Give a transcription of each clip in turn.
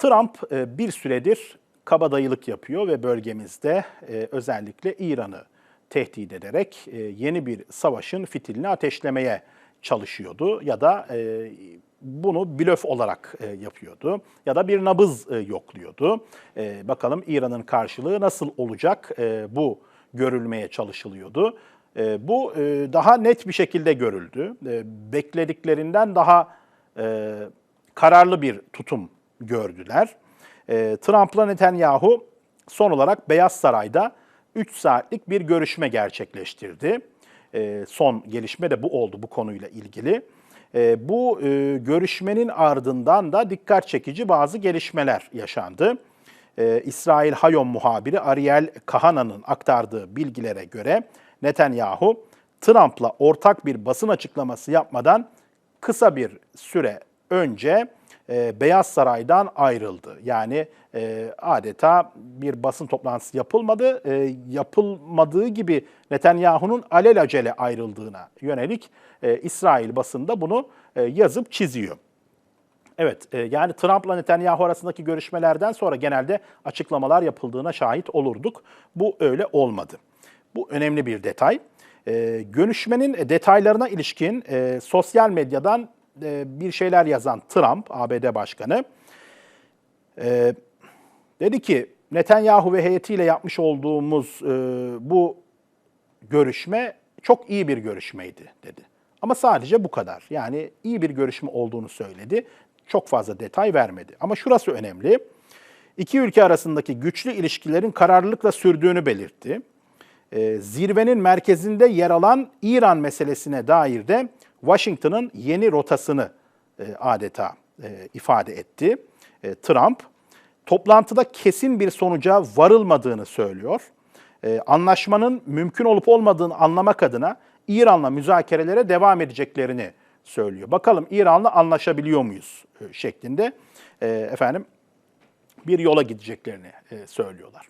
Trump e, bir süredir kabadayılık yapıyor ve bölgemizde e, özellikle İran'ı tehdit ederek e, yeni bir savaşın fitilini ateşlemeye çalışıyordu ya da bunu blöf olarak yapıyordu ya da bir nabız yokluyordu. Bakalım İran'ın karşılığı nasıl olacak bu görülmeye çalışılıyordu. Bu daha net bir şekilde görüldü. Beklediklerinden daha kararlı bir tutum gördüler. E, Trump'la Netanyahu son olarak Beyaz Saray'da 3 saatlik bir görüşme gerçekleştirdi. E, son gelişme de bu oldu bu konuyla ilgili. E, bu e, görüşmenin ardından da dikkat çekici bazı gelişmeler yaşandı. İsrail Hayom muhabiri Ariel Kahana'nın aktardığı bilgilere göre Netanyahu Trump'la ortak bir basın açıklaması yapmadan kısa bir süre önce e, Beyaz Saray'dan ayrıldı. Yani e, adeta bir basın toplantısı yapılmadı. E, yapılmadığı gibi Netanyahu'nun alelacele ayrıldığına yönelik e, İsrail basında bunu e, yazıp çiziyor. Evet, e, yani Trump'la Netanyahu arasındaki görüşmelerden sonra genelde açıklamalar yapıldığına şahit olurduk. Bu öyle olmadı. Bu önemli bir detay. E, görüşmenin detaylarına ilişkin e, sosyal medyadan e, bir şeyler yazan Trump, ABD Başkanı, e, dedi ki Netanyahu ve heyetiyle yapmış olduğumuz e, bu görüşme çok iyi bir görüşmeydi dedi. Ama sadece bu kadar. Yani iyi bir görüşme olduğunu söyledi. Çok fazla detay vermedi. Ama şurası önemli. İki ülke arasındaki güçlü ilişkilerin kararlılıkla sürdüğünü belirtti. Zirvenin merkezinde yer alan İran meselesine dair de Washington'ın yeni rotasını e, adeta e, ifade etti. E, Trump, toplantıda kesin bir sonuca varılmadığını söylüyor. Anlaşmanın mümkün olup olmadığını anlamak adına İran'la müzakerelere devam edeceklerini söylüyor. Bakalım İran'la anlaşabiliyor muyuz şeklinde efendim bir yola gideceklerini söylüyorlar.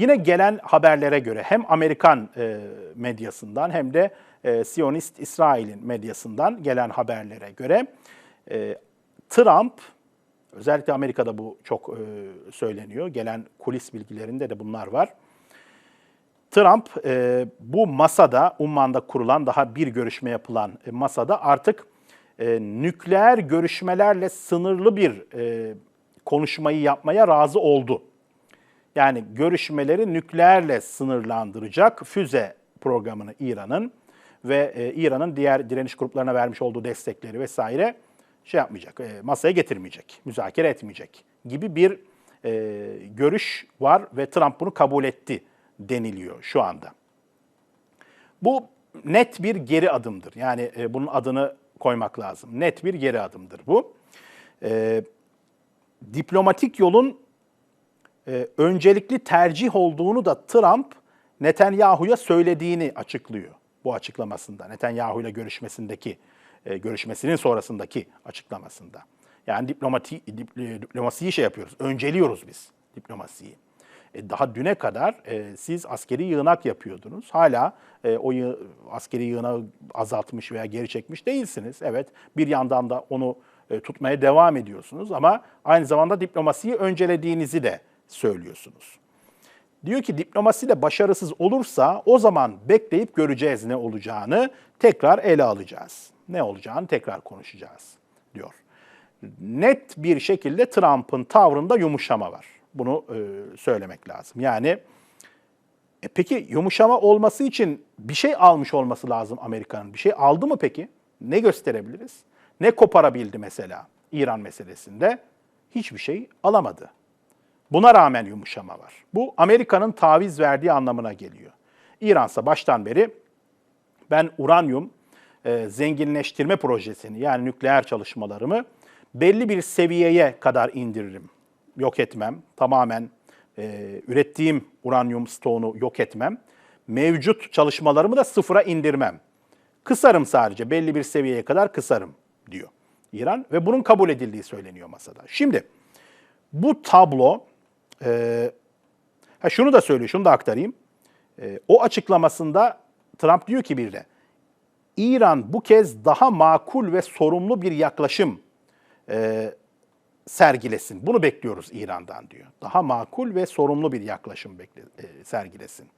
Yine gelen haberlere göre hem Amerikan e, medyasından hem de e, Siyonist İsrail'in medyasından gelen haberlere göre e, Trump, özellikle Amerika'da bu çok e, söyleniyor, gelen kulis bilgilerinde de bunlar var. Trump bu masada, Umman'da kurulan daha bir görüşme yapılan masada artık nükleer görüşmelerle sınırlı bir konuşmayı yapmaya razı oldu. Yani görüşmeleri nükleerle sınırlandıracak füze programını İran'ın ve e, İran'ın diğer direniş gruplarına vermiş olduğu destekleri vesaire şey yapmayacak, e, masaya getirmeyecek, müzakere etmeyecek gibi bir e, görüş var ve Trump bunu kabul etti deniliyor şu anda. Bu net bir geri adımdır. Yani e, bunun adını koymak lazım. Net bir geri adımdır bu. E, diplomatik yolun e, öncelikli tercih olduğunu da Trump Netanyahu'ya söylediğini açıklıyor bu açıklamasında. Netanyahu ile görüşmesindeki e, görüşmesinin sonrasındaki açıklamasında. Yani diplomati, diplomasiyi şey yapıyoruz, önceliyoruz biz diplomasiyi. E, daha düne kadar e, siz askeri yığınak yapıyordunuz. Hala e, o yığ, askeri yığınağı azaltmış veya geri çekmiş değilsiniz. Evet bir yandan da onu e, tutmaya devam ediyorsunuz ama aynı zamanda diplomasiyi öncelediğinizi de söylüyorsunuz. Diyor ki diplomasiyle başarısız olursa o zaman bekleyip göreceğiz ne olacağını tekrar ele alacağız. Ne olacağını tekrar konuşacağız diyor. Net bir şekilde Trump'ın tavrında yumuşama var. Bunu e, söylemek lazım. Yani e peki yumuşama olması için bir şey almış olması lazım Amerika'nın. Bir şey aldı mı peki? Ne gösterebiliriz? Ne koparabildi mesela İran meselesinde? Hiçbir şey alamadı. Buna rağmen yumuşama var. Bu Amerika'nın taviz verdiği anlamına geliyor. İran ise baştan beri ben uranyum e, zenginleştirme projesini yani nükleer çalışmalarımı belli bir seviyeye kadar indiririm. Yok etmem. Tamamen e, ürettiğim uranyum stoğunu yok etmem. Mevcut çalışmalarımı da sıfıra indirmem. Kısarım sadece belli bir seviyeye kadar kısarım diyor İran ve bunun kabul edildiği söyleniyor masada. Şimdi bu tablo e, ha şunu da söylüyor, şunu da aktarayım. E, o açıklamasında Trump diyor ki bir de İran bu kez daha makul ve sorumlu bir yaklaşım e, sergilesin. Bunu bekliyoruz İran'dan diyor. Daha makul ve sorumlu bir yaklaşım bekle, e, sergilesin.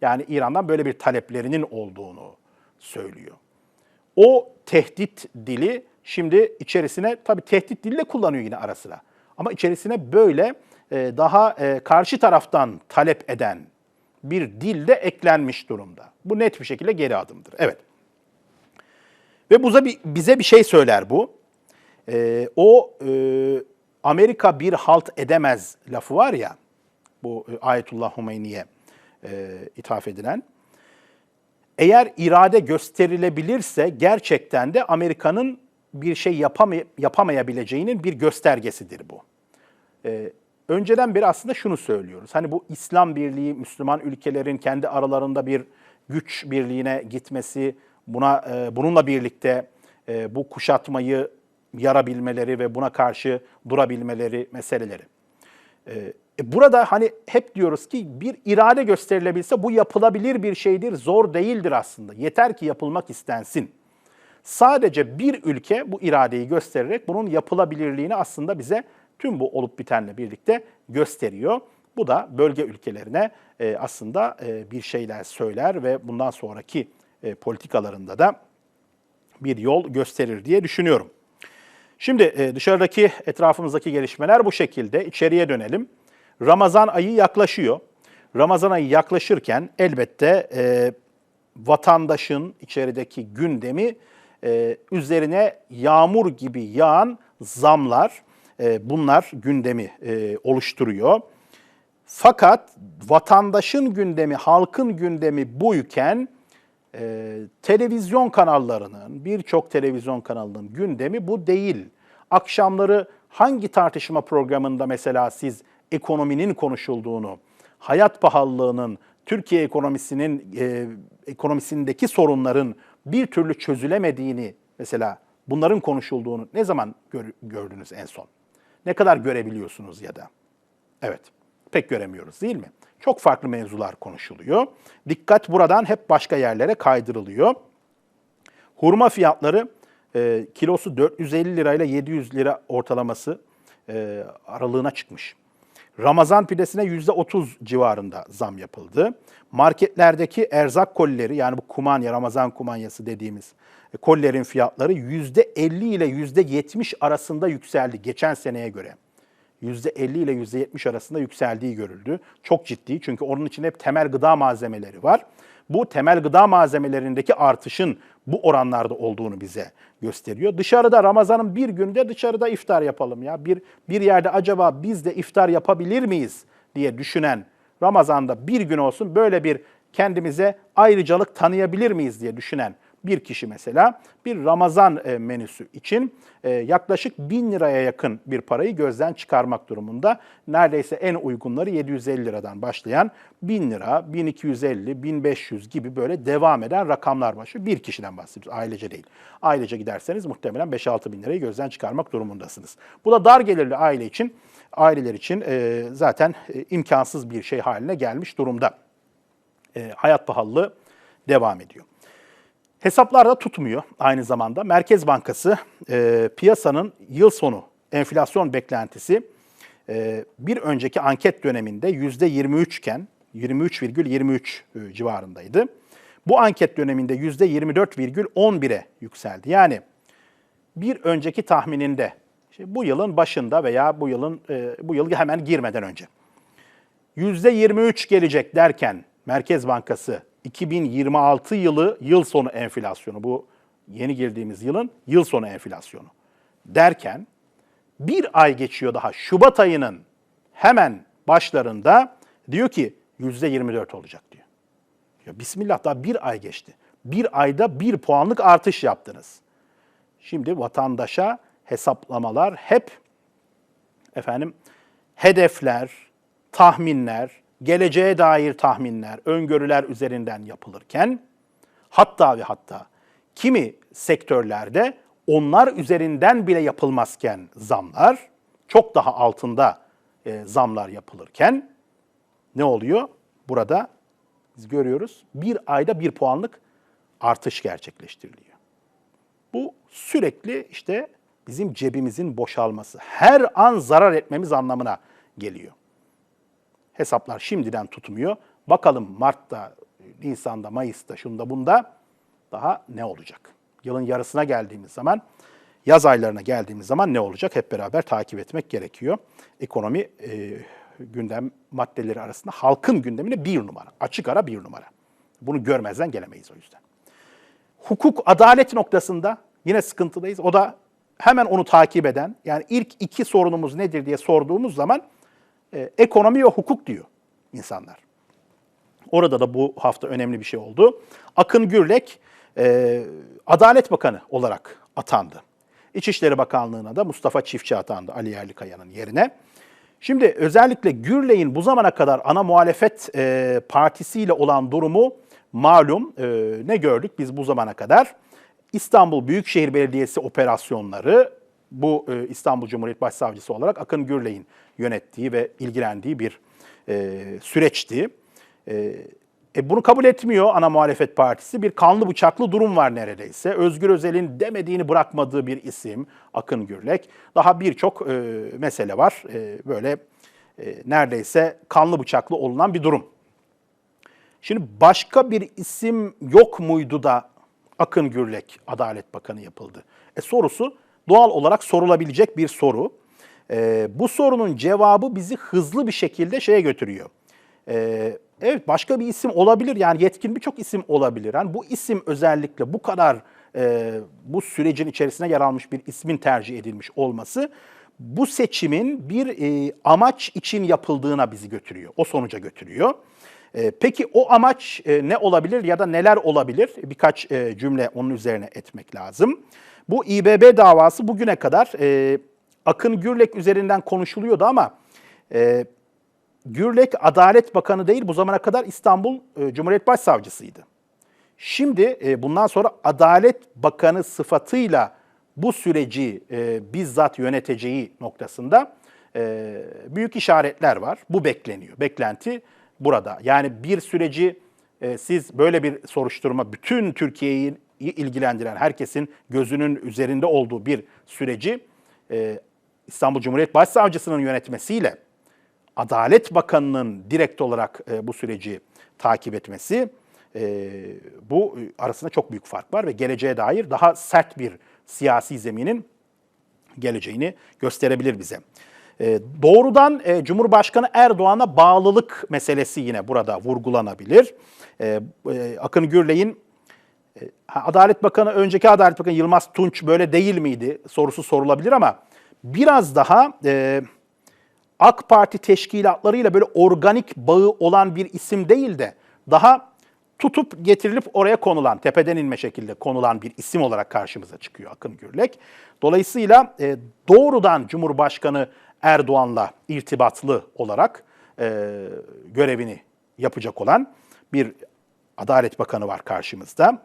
Yani İran'dan böyle bir taleplerinin olduğunu söylüyor. O tehdit dili şimdi içerisine tabii tehdit dili de kullanıyor yine ara sıra. Ama içerisine böyle daha e, karşı taraftan talep eden bir dil de eklenmiş durumda. Bu net bir şekilde geri adımdır. Evet. Ve buza bize bir şey söyler bu. E, o e, Amerika bir halt edemez lafı var ya, bu e, Ayetullah Hümeyni'ye e, ithaf edilen. Eğer irade gösterilebilirse gerçekten de Amerika'nın bir şey yapamay- yapamayabileceğinin bir göstergesidir bu. Ee, önceden beri aslında şunu söylüyoruz. Hani bu İslam birliği, Müslüman ülkelerin kendi aralarında bir güç birliğine gitmesi, buna e, bununla birlikte e, bu kuşatmayı yarabilmeleri ve buna karşı durabilmeleri meseleleri. Ee, e, burada hani hep diyoruz ki bir irade gösterilebilse bu yapılabilir bir şeydir, zor değildir aslında. Yeter ki yapılmak istensin. Sadece bir ülke bu iradeyi göstererek bunun yapılabilirliğini aslında bize tüm bu olup bitenle birlikte gösteriyor. Bu da bölge ülkelerine e, aslında e, bir şeyler söyler ve bundan sonraki e, politikalarında da bir yol gösterir diye düşünüyorum. Şimdi dışarıdaki etrafımızdaki gelişmeler bu şekilde. İçeriye dönelim. Ramazan ayı yaklaşıyor. Ramazan ayı yaklaşırken elbette e, vatandaşın içerideki gündemi e, üzerine yağmur gibi yağan zamlar e, bunlar gündemi e, oluşturuyor. Fakat vatandaşın gündemi, halkın gündemi buyken e, televizyon kanallarının, birçok televizyon kanalının gündemi bu değil. Akşamları hangi tartışma programında mesela siz ekonominin konuşulduğunu, hayat pahalılığının, Türkiye ekonomisinin e, ekonomisindeki sorunların bir türlü çözülemediğini mesela bunların konuşulduğunu ne zaman gör- gördünüz en son? Ne kadar görebiliyorsunuz ya da? Evet, pek göremiyoruz değil mi? Çok farklı mevzular konuşuluyor. Dikkat buradan hep başka yerlere kaydırılıyor. Hurma fiyatları e, kilosu 450 lirayla 700 lira ortalaması e, aralığına çıkmış. Ramazan pidesine %30 civarında zam yapıldı. Marketlerdeki erzak kolileri yani bu kumanya, Ramazan kumanyası dediğimiz e, kolilerin fiyatları %50 ile %70 arasında yükseldi geçen seneye göre. %50 ile %70 arasında yükseldiği görüldü. Çok ciddi çünkü onun için hep temel gıda malzemeleri var. Bu temel gıda malzemelerindeki artışın bu oranlarda olduğunu bize gösteriyor. Dışarıda Ramazan'ın bir günde dışarıda iftar yapalım ya. Bir, bir yerde acaba biz de iftar yapabilir miyiz diye düşünen Ramazan'da bir gün olsun böyle bir kendimize ayrıcalık tanıyabilir miyiz diye düşünen bir kişi mesela bir Ramazan e, menüsü için e, yaklaşık 1000 liraya yakın bir parayı gözden çıkarmak durumunda. Neredeyse en uygunları 750 liradan başlayan 1000 lira, 1250, 1500 gibi böyle devam eden rakamlar başlıyor. Bir kişiden bahsediyoruz, ailece değil. Ailece giderseniz muhtemelen 5-6 bin lirayı gözden çıkarmak durumundasınız. Bu da dar gelirli aile için, aileler için e, zaten imkansız bir şey haline gelmiş durumda. hayat pahalılığı devam ediyor. Hesaplar da tutmuyor aynı zamanda. Merkez Bankası e, piyasanın yıl sonu enflasyon beklentisi e, bir önceki anket döneminde %23 iken 23,23 ,23 civarındaydı. Bu anket döneminde %24,11'e yükseldi. Yani bir önceki tahmininde işte bu yılın başında veya bu yılın e, bu yıl hemen girmeden önce %23 gelecek derken Merkez Bankası 2026 yılı yıl sonu enflasyonu bu yeni girdiğimiz yılın yıl sonu enflasyonu derken bir ay geçiyor daha Şubat ayının hemen başlarında diyor ki yüzde 24 olacak diyor. Ya Bismillah daha bir ay geçti. Bir ayda bir puanlık artış yaptınız. Şimdi vatandaşa hesaplamalar hep efendim hedefler, tahminler, geleceğe dair tahminler, öngörüler üzerinden yapılırken hatta ve hatta kimi sektörlerde onlar üzerinden bile yapılmazken zamlar, çok daha altında e, zamlar yapılırken ne oluyor? Burada biz görüyoruz bir ayda bir puanlık artış gerçekleştiriliyor. Bu sürekli işte bizim cebimizin boşalması, her an zarar etmemiz anlamına geliyor. Hesaplar şimdiden tutmuyor. Bakalım Mart'ta, Nisan'da, Mayıs'ta, şunda bunda daha ne olacak? Yılın yarısına geldiğimiz zaman, yaz aylarına geldiğimiz zaman ne olacak? Hep beraber takip etmek gerekiyor. Ekonomi e, gündem maddeleri arasında halkın gündemine bir numara. Açık ara bir numara. Bunu görmezden gelemeyiz o yüzden. Hukuk, adalet noktasında yine sıkıntıdayız. O da hemen onu takip eden, yani ilk iki sorunumuz nedir diye sorduğumuz zaman e, ekonomi ve hukuk diyor insanlar. Orada da bu hafta önemli bir şey oldu. Akın Gürlek e, Adalet Bakanı olarak atandı. İçişleri Bakanlığı'na da Mustafa Çiftçi atandı Ali Yerlikaya'nın yerine. Şimdi özellikle Gürley'in bu zamana kadar ana muhalefet e, partisiyle olan durumu malum. E, ne gördük biz bu zamana kadar? İstanbul Büyükşehir Belediyesi operasyonları bu e, İstanbul Cumhuriyet Başsavcısı olarak Akın Gürley'in yönettiği ve ilgilendiği bir e, süreçti. E, e, bunu kabul etmiyor ana muhalefet partisi. Bir kanlı bıçaklı durum var neredeyse. Özgür Özel'in demediğini bırakmadığı bir isim Akın Gürlek. Daha birçok e, mesele var. E, böyle e, neredeyse kanlı bıçaklı olunan bir durum. Şimdi başka bir isim yok muydu da Akın Gürlek Adalet Bakanı yapıldı? E sorusu doğal olarak sorulabilecek bir soru. E, bu sorunun cevabı bizi hızlı bir şekilde şeye götürüyor. E, evet başka bir isim olabilir yani yetkin birçok isim olabilir. Yani bu isim özellikle bu kadar e, bu sürecin içerisine yer almış bir ismin tercih edilmiş olması bu seçimin bir e, amaç için yapıldığına bizi götürüyor. O sonuca götürüyor. E, peki o amaç e, ne olabilir ya da neler olabilir? Birkaç e, cümle onun üzerine etmek lazım. Bu İBB davası bugüne kadar e, Akın Gürlek üzerinden konuşuluyordu ama Gürlek Adalet Bakanı değil bu zamana kadar İstanbul Cumhuriyet Başsavcısıydı. Şimdi bundan sonra Adalet Bakanı sıfatıyla bu süreci bizzat yöneteceği noktasında büyük işaretler var. Bu bekleniyor. Beklenti burada. Yani bir süreci e, siz böyle bir soruşturma bütün Türkiye'yi ilgilendiren herkesin gözünün üzerinde olduğu bir süreci e, İstanbul Cumhuriyet Başsavcısının yönetmesiyle Adalet Bakanı'nın direkt olarak e, bu süreci takip etmesi e, bu arasında çok büyük fark var ve geleceğe dair daha sert bir siyasi zeminin geleceğini gösterebilir bize. E, doğrudan e, Cumhurbaşkanı Erdoğan'a bağlılık meselesi yine burada vurgulanabilir. E, e, Akın Gürley'in e, Adalet Bakanı, önceki Adalet Bakanı Yılmaz Tunç böyle değil miydi sorusu sorulabilir ama biraz daha AK Parti teşkilatlarıyla böyle organik bağı olan bir isim değil de daha tutup getirilip oraya konulan, tepeden inme şekilde konulan bir isim olarak karşımıza çıkıyor Akın Gürlek. Dolayısıyla doğrudan Cumhurbaşkanı Erdoğan'la irtibatlı olarak e, görevini yapacak olan bir Adalet Bakanı var karşımızda.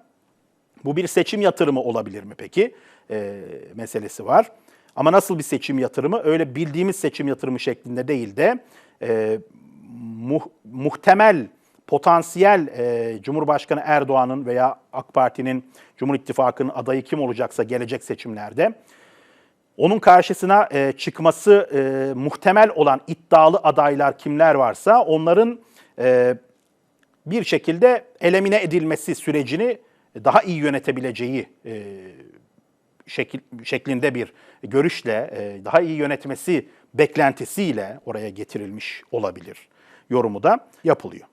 Bu bir seçim yatırımı olabilir mi peki? E, meselesi var. Ama nasıl bir seçim yatırımı? Öyle bildiğimiz seçim yatırımı şeklinde değil de e, muh, muhtemel, potansiyel e, Cumhurbaşkanı Erdoğan'ın veya AK Parti'nin, Cumhur İttifakı'nın adayı kim olacaksa gelecek seçimlerde onun karşısına e, çıkması e, muhtemel olan iddialı adaylar kimler varsa onların e, bir şekilde elemine edilmesi sürecini daha iyi yönetebileceği e, şekil, şeklinde bir görüşle, e, daha iyi yönetmesi beklentisiyle oraya getirilmiş olabilir yorumu da yapılıyor.